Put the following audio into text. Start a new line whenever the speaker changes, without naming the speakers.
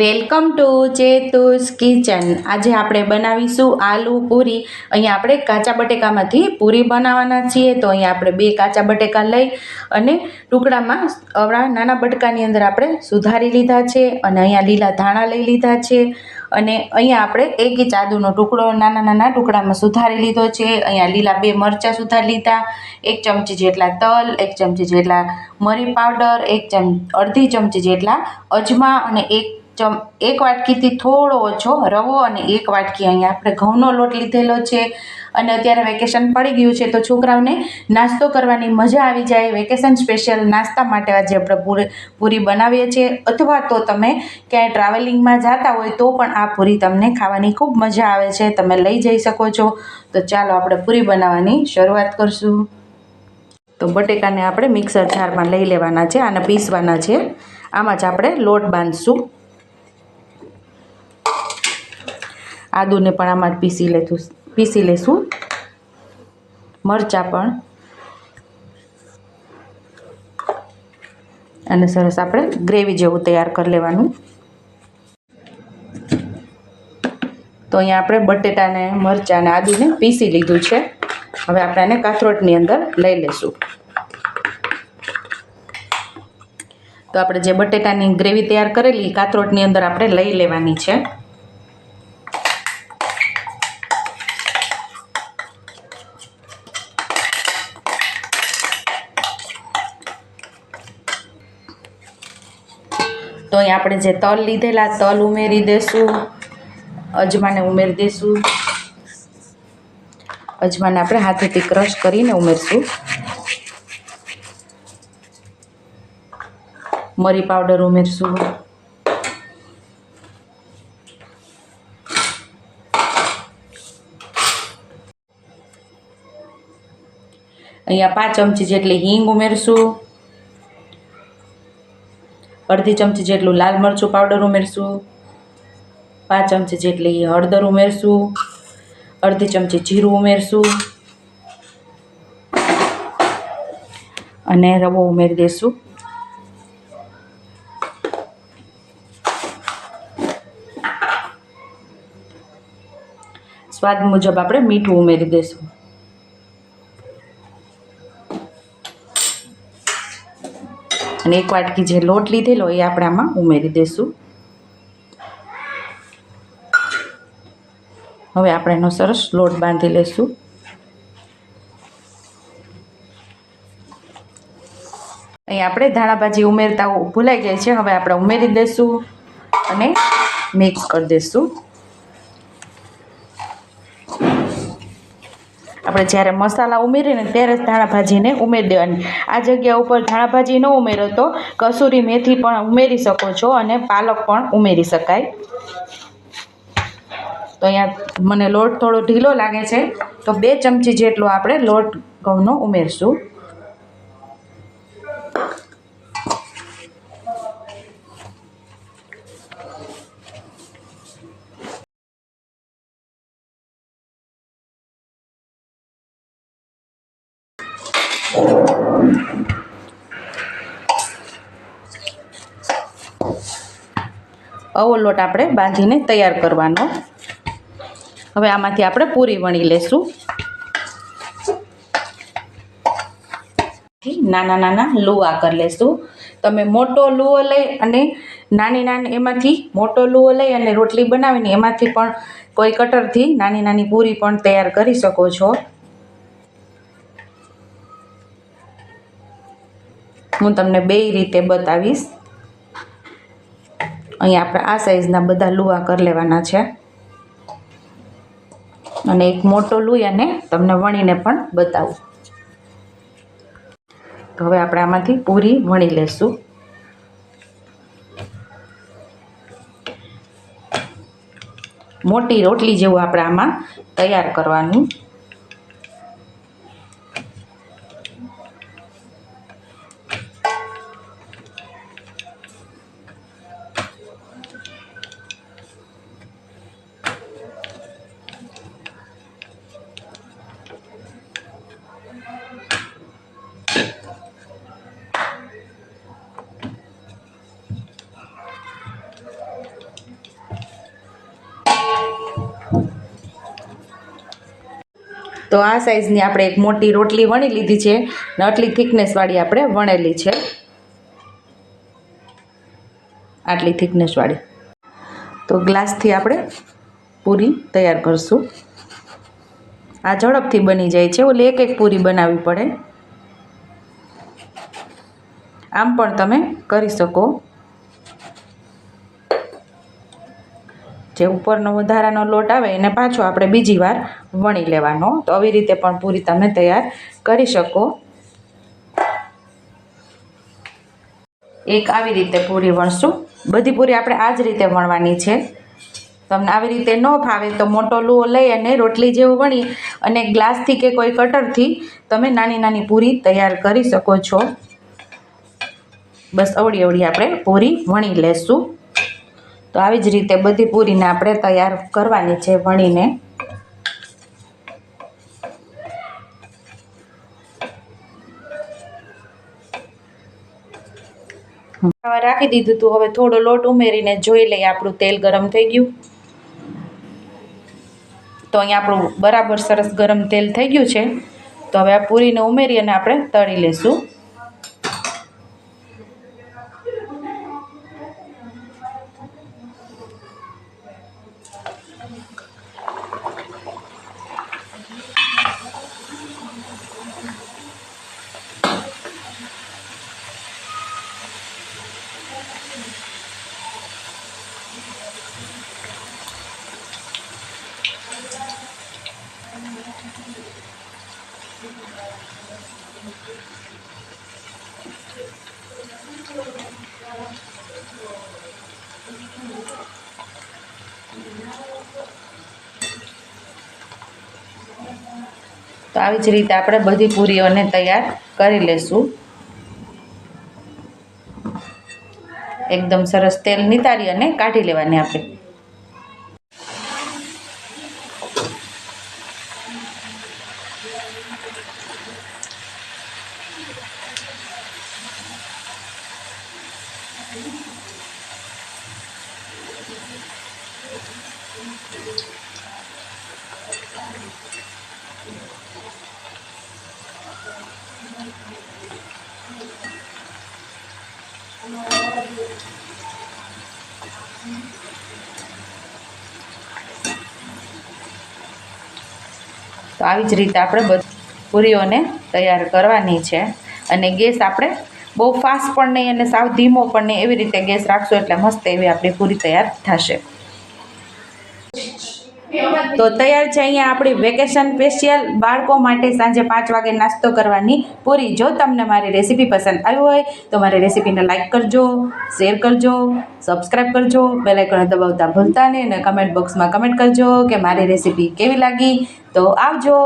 Welcome to ચેતુસ kitchen. આજે આપણે બનાવીશું આલુ પૂરી. અહીંયા આપણે કાચા બટેકામાંથી પૂરી બનાવવાના છીએ, તો અહીંયા આપણે બે કાચા બટેકા લઈ અને ટુકડામાં અવળા નાના બટકાની અંદર આપણે સુધારી લીધા છે અને અહીંયા લીલા ધાણા લઈ લીધા છે અને અહીંયા આપણે એક ઇંચ આદુનો ટુકડો નાના નાના ટુકડામાં સુધારી લીધો છે. અહીંયા લીલા બે મરચાં સુધારી લીધા, એક ચમચી જેટલા તલ, એક ચમચી જેટલા મરી પાવડર, એક ચમ અડધી ચમચી જેટલા અજમા અને એક ચમ, એક વાટકીથી થોડો ઓછો રવો અને એક વાટકી અહીંયા આપણે ઘઉંનો લોટ લીધેલો છે. અને અત્યારે વેકેશન પડી ગયું છે તો છોકરાઓને નાસ્તો કરવાની મજા આવી જાય. વેકેશન સ્પેશિયલ નાસ્તા માટે આજે આપણે પૂરી પૂરી બનાવીએ છીએ. અથવા તો તમે ક્યાંય ટ્રાવેલિંગમાં જતા હોય તો પણ આ પૂરી તમને ખાવાની ખૂબ મજા આવે છે. તમે લઈ જઈ શકો છો. તો ચાલો આપણે પૂરી બનાવવાની શરૂઆત કરશું. તો બટેકાને આપણે મિક્સર જારમાં લઈ લેવાના છે અને પીસવાના છે. આમાં જ આપણે લોટ બાંધશું. આદુને પણ આમાં જ પીસી લેતું પીસી લેશું. મરચાં પણ. અને સરસ આપણે ગ્રેવી જેવું તૈયાર કરી લેવાનું. તો અહીંયા આપણે બટેટાને મરચાં અને આદુને પીસી લીધું છે. હવે આપણે આને કાથરોટની અંદર લઈ લેશું. તો આપણે જે બટેટાની ગ્રેવી તૈયાર કરેલી કાથરોટની અંદર આપણે લઈ લેવાની છે. તો અહીં આપણે જે તલ લીધેલા, તલ ઉમેરી દેશું. અજમાને ઉમેરી દઈશું અજમાને આપણે હાથેથી ક્રશ કરીને ઉમેરશું. મરી પાવડર ઉમેરશું. અહીંયા પાંચ ચમચી જેટલી હિંગ ઉમેરશું. અડધી ચમચી જેટલું લાલ મરચું પાવડર ઉમેરશું. પાંચ ચમચી જેટલી હળદર ઉમેરશું. અડધી ચમચી જીરું ઉમેરશું. અને રવો ઉમેરી દઈશું સ્વાદ મુજબ આપણે મીઠું ઉમેરી દઈશું અને એક વાટકી જે લોટ લીધેલો એ આપણે આમાં ઉમેરી દઈશું હવે આપણે એનો સરસ લોટ બાંધી લઈશું અહીં આપણે ધાણાભાજી ઉમેરતા ભૂલાઈ ગઈ છે. હવે આપણે ઉમેરી દઈશું અને મિક્સ કરી દઈશું આપણે જ્યારે મસાલા ઉમેરીને ત્યારે જ ધાણાભાજીને ઉમેરી દેવાની. આ જગ્યા ઉપર ધાણાભાજી ન ઉમેરો તો કસૂરી મેથી પણ ઉમેરી શકો છો અને પાલક પણ ઉમેરી શકાય. તો અહીંયા મને લોટ થોડો ઢીલો લાગે છે. તો બે ચમચી જેટલો આપણે લોટ ઘઉંનો ઉમેરશું. આવો લોટ આપણે બાંધીને તૈયાર કરવાનો. હવે આમાંથી આપણે પૂરી વણી લેશું. નાના નાના લુવા કરી લેશું. તમે મોટો લુવો લઈ અને નાની નાની એમાંથી મોટો લુવો લઈ અને રોટલી બનાવીને એમાંથી પણ કોઈ કટરથી નાની નાની પૂરી પણ તૈયાર કરી શકો છો. હું તમને બે રીતે બતાવીશ. અહીંયા આપણે આ સાઈઝના બધા લુવા કરી લેવાના છે. અને એક મોટો લુઈ અને તમને વણીને પણ બતાવું. તો હવે આપણે આમાંથી પૂરી વણી લેશું. મોટી રોટલી જેવું આપણે આમાં તૈયાર કરવાનું. તો આ સાઈઝની આપણે એક મોટી રોટલી વણી લીધી છે ને આટલી થિકનેસવાળી આપણે વણેલી છે. આટલી થિકનેસવાળી તો ગ્લાસથી આપણે પૂરી તૈયાર કરશું. આ ઝડપથી બની જાય છે. ઓલી એક એક પૂરી બનાવવી પડે. આમ પણ તમે કરી શકો. જે ઉપરનો વધારાનો લોટ આવે એને પાછો આપણે બીજી વાર વણી લેવાનો. તો આવી રીતે પણ પૂરી તમે તૈયાર કરી શકો. એક આવી રીતે પૂરી વણશું. બધી પૂરી આપણે આ જ રીતે વણવાની છે. તમને આવી રીતે ન ફાવે તો મોટો લુઓ લઈ અને રોટલી જેવું વણી અને ગ્લાસથી કે કોઈ કટરથી તમે નાની નાની પૂરી તૈયાર કરી શકો છો. બસ અવળી અવળી આપણે પૂરી વણી લેશું. તો આવી જ રીતે બધી પૂરીને આપણે તૈયાર કરવાની છે વણીને. રાખી દીધું તું, હવે થોડો લોટ ઉમેરીને જોઈ લઈએ આપણું તેલ ગરમ થઈ ગયું. તો અહીંયા આપણું બરાબર સરસ ગરમ તેલ થઈ ગયું છે. તો હવે આ પૂરીને ઉમેરી અને આપણે તળી લેશું. તો આવી જ રીતે આપણે બધી પૂરીઓને તૈયાર કરી લેશું. એકદમ સરસ તેલ નિતારી અને કાઢી લેવાની આપણે તો આવી જ રીતે આપણે બધી પૂરીઓને તૈયાર કરવાની છે. અને ગેસ આપણે બહુ ફાસ્ટ પણ નહીં અને સાવ ધીમો પણ નહીં એવી રીતે ગેસ રાખશો એટલે મસ્ત એવી આપણી પૂરી તૈયાર થશે. તો તૈયાર છે અહીંયા આપણી વેકેશન સ્પેશિયલ બાળકો માટે સાંજે પાંચ વાગે નાસ્તો કરવાની પૂરી. જો તમને મારી રેસીપી પસંદ આવી હોય તો મારી રેસીપીને લાઇક કરજો શેર કરજો સબસ્ક્રાઈબ કરજો બેલ દબાવતા ભૂલતા નહીં અને કમેન્ટ બોક્સમાં કમેન્ટ કરજો કે મારી રેસીપી કેવી લાગી. તો આવજો.